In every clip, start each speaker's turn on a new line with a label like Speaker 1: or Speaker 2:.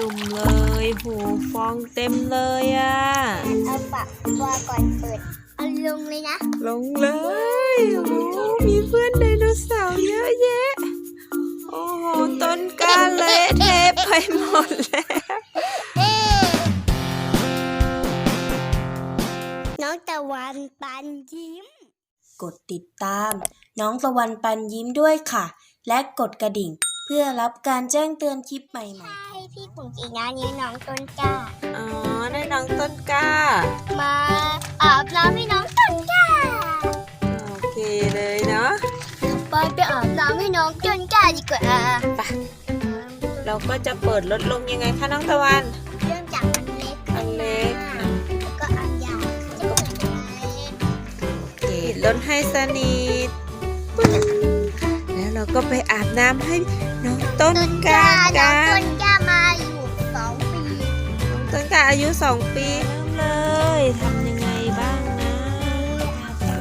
Speaker 1: จุ่มเลยโหฟองเต็มเลยอะ
Speaker 2: เอาปากตัวก่อนเปิด เอาลงเลยนะ
Speaker 1: ลงเลยโอ้โหมีเพื่อนไดโนเสาร์เยอะแยะ โอ้โห ต้นกล้าเละเทะไปหมดแล้ว
Speaker 2: น้องตะวันปันยิ้ม
Speaker 3: กดติดตาม น้องตะวันปันยิ้มด้วยค่ะ และกดกระดิ่งเพื่อรับการแจ้งเตือนคลิปใหม่ๆ
Speaker 2: ให้พี่ขุนจีนะนี่น้องต้นกล้า
Speaker 1: อ๋อได้น้องต้นกล้า
Speaker 2: มาอาบน้ำให้น้องต้นกล้า
Speaker 1: โอเคเลยเนาะ
Speaker 2: ไปไปอาบน้ำให้น้องต้นกล้าดีกว่า
Speaker 1: ไปเราก็จะเปิดลดลงยังไงคะน้องตะวัน
Speaker 2: เริ่มจากอันเล็ก
Speaker 1: อันเล็ก
Speaker 2: แล้วก็อันใหญ่จะเปิดอันเล็ก
Speaker 1: โอเคลดให้สนิทแล้วเราก็ไปอาบน้ำให้ น้องต้น
Speaker 2: ต้น
Speaker 1: ก
Speaker 2: ก
Speaker 1: ล้า
Speaker 2: ล้าน้อง
Speaker 1: กั
Speaker 2: ต้
Speaker 1: น
Speaker 2: นกล้ามาอยู่สองปี
Speaker 1: น้องต้นกล้าอายุ2ปีเริ่มเลยทำยังไงบ้างนะ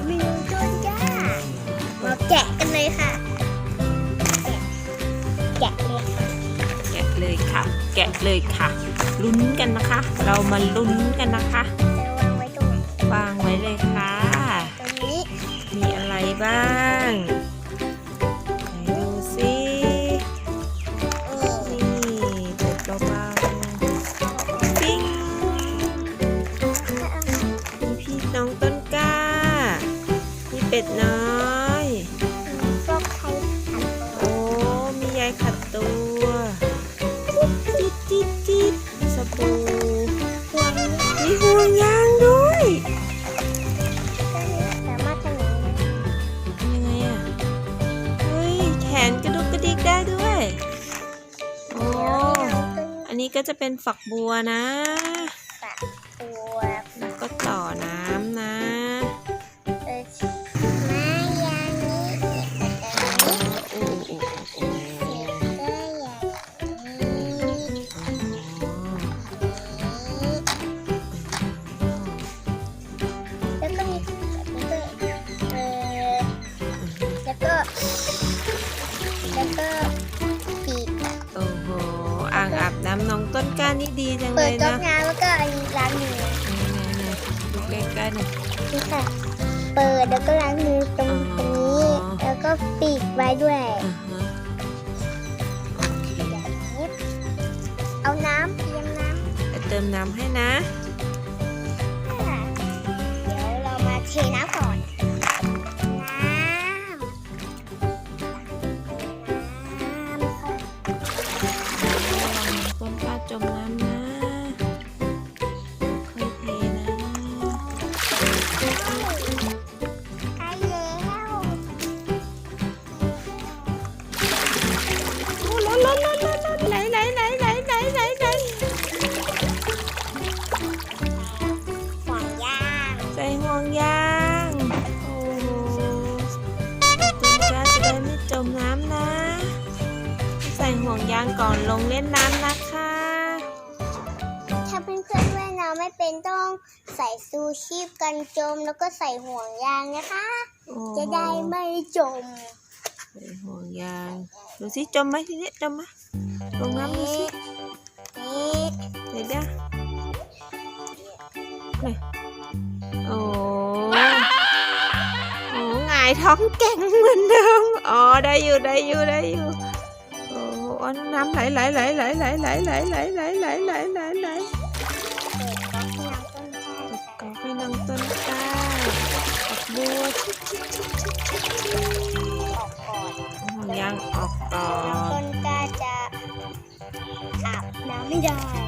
Speaker 2: มีต้นกล้ามาแกะกันเลยค่ะ แกะเลยค่ะ
Speaker 1: แกะเลยค่ะ แกะเลยค่ะ ลุ้นกันนะคะ เรามาลุ้นกันนะคะ
Speaker 2: จะวางไว้ตรงไหน
Speaker 1: วางไว้เลยค่ะ ก็จะเป็นฝักบัวนะ
Speaker 2: ดี
Speaker 1: จังเล
Speaker 2: เปิด
Speaker 1: ย
Speaker 2: ก๊อ
Speaker 1: นะ
Speaker 2: กน้ำแล้วก็อันนี้ล้างมือ
Speaker 1: ไหนๆดูใกล้ๆหน่อย
Speaker 2: นี่ค่ะ เปิดแล้วก็ล้างมือตรงตรงนี้แล้วก็ปิดไว้ด้วย
Speaker 1: อ่าฮะโอเค
Speaker 2: อย่างนี้เอาน้ำเตรียมน้ำ
Speaker 1: ไปเติมน้ำให้นะ
Speaker 2: ค่ะ
Speaker 1: ห่
Speaker 2: วงยาง
Speaker 1: โอ้โหต้นกล้าจะได้ไม่จมน้ำนะ ใส่ห่วงยางก่อนลงเล่นน้ำนะคะ
Speaker 2: ถ้าเพื่อนๆว่ายน้ำไม่เป็นต้องใส่ซูชีพกันจมแล้วก็ใส่ห่วงยางนะคะ
Speaker 1: โอ้โห
Speaker 2: จะได้ไม่จม
Speaker 1: ใส่ห่วงยาง ดูสิจมไหมทีนี้จมไหมลงน้ำดูสิ
Speaker 2: นี่
Speaker 1: เดี๋ยวายท้องเก่งเหมือนเดิม อ๋อ ได้อยู่ ได้อยู่ ได้อยู่ โอ้น้ำไหลไหลไหลไหลไหลไหลไหลไหลไหลไหลไหลไหลไหล
Speaker 2: ก็
Speaker 1: ให้น้องต้นกล้าดอกบัวชิชิชิชิชิ
Speaker 2: ออกก่อน
Speaker 1: ยางออกก่อ
Speaker 2: นต้
Speaker 1: น
Speaker 2: นกล้าจะอาบน้ำไม่ได้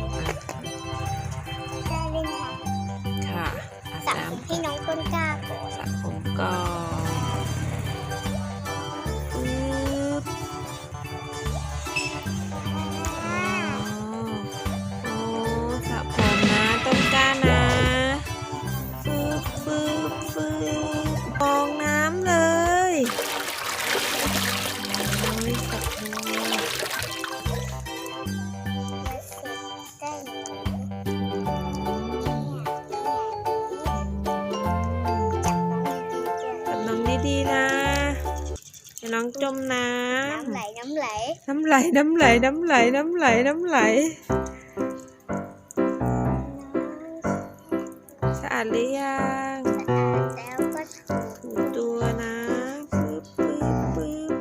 Speaker 2: ดี๋น้
Speaker 1: อ
Speaker 2: ง
Speaker 1: จมน้น้ำ
Speaker 2: ไหลน้ำไหลน้ำไหล
Speaker 1: น้ำไหลน้ำไหลน้ำไหลน้ำไหล สะอาดหรือยังสะอาด
Speaker 2: แล้วก็
Speaker 1: ถูตัวนะปึ๊บปึ๊บปึ๊บ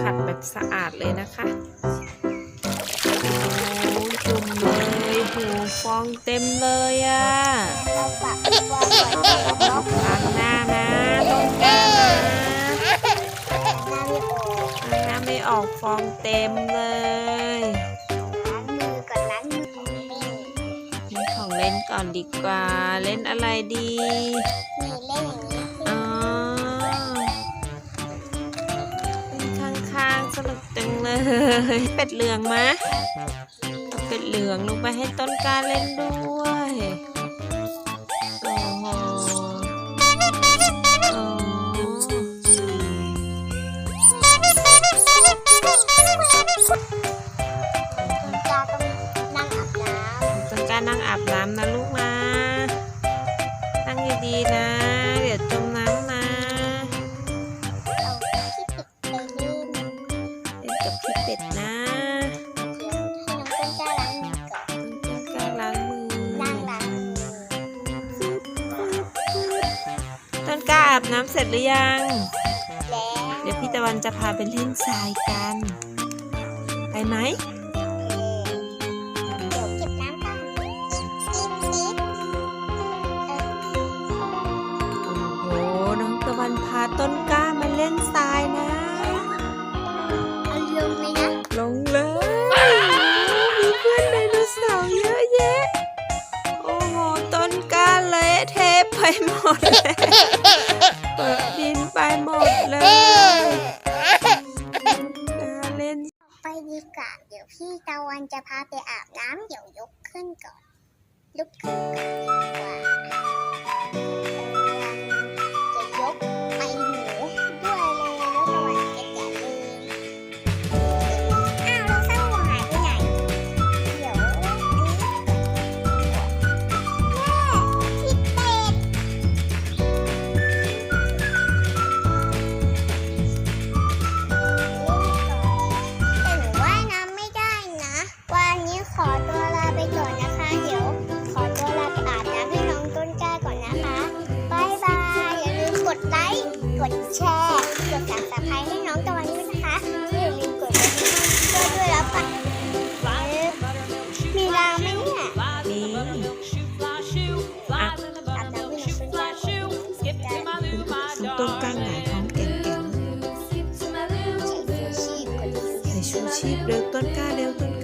Speaker 1: ขัดแบบสะอาดเลยนะคะ ฟองเต็มเลยอะ
Speaker 2: เราปะวางไว้ในล็อก
Speaker 1: ล้างหน้านะต้นกล้านะ
Speaker 2: น้ำไม่ออก
Speaker 1: ล้างหน้าไม่ออกฟองเต็มเลย
Speaker 2: ล้างมือก่อนล้างมือนี่
Speaker 1: เล่นของเล่นก่อนดีกว่า เล่นอะไรดี
Speaker 2: มีเล่นอย่างนี้
Speaker 1: อ๋อเป็นข้างๆสนุกจังเลย เป็ดเหลืองมะ เป็ดเหลืองลงไปให้ต้นกล้าเล่นด้วยโอ้โหอ๋อ
Speaker 2: คุณตาต้องนั่งอาบน้ำ
Speaker 1: ต้นกล้านั่งอาบน้ำนะลูกนะ นั่งดีๆนะ
Speaker 2: อา
Speaker 1: บน้ำเสร็จหรือยัง
Speaker 2: แล้ว
Speaker 1: เดี๋ยวพี่ตะวันจะพาไปเล่นทรายกัน ไปไหม หมดเลยเปิดดินไปหมดเลยมาเล่น
Speaker 2: ไปดีกว่าเดี๋ยวพี่ตะวันจะพาไปอาบน้ำเดี๋ยวยกขึ้นก่อน ลุกขึ้นก่อนดีกว่า ดแชร์กดซับสไครให้น้องตะวันด้วยนะคะอย่าลืมกดกระดิ่งช่วยด้วยแล้วกันเอ๊ะมีรางไหมเนี่ย
Speaker 1: นี่
Speaker 2: อาบน้ำให้น้องต้นกล้าก่อด้
Speaker 1: น้องต้นกลาหงายท้องแก่ง
Speaker 2: ใช้ชูชีพกด
Speaker 1: ๆใส่ชูชีพเร็วต้นกล้าเร็วต้นกล้า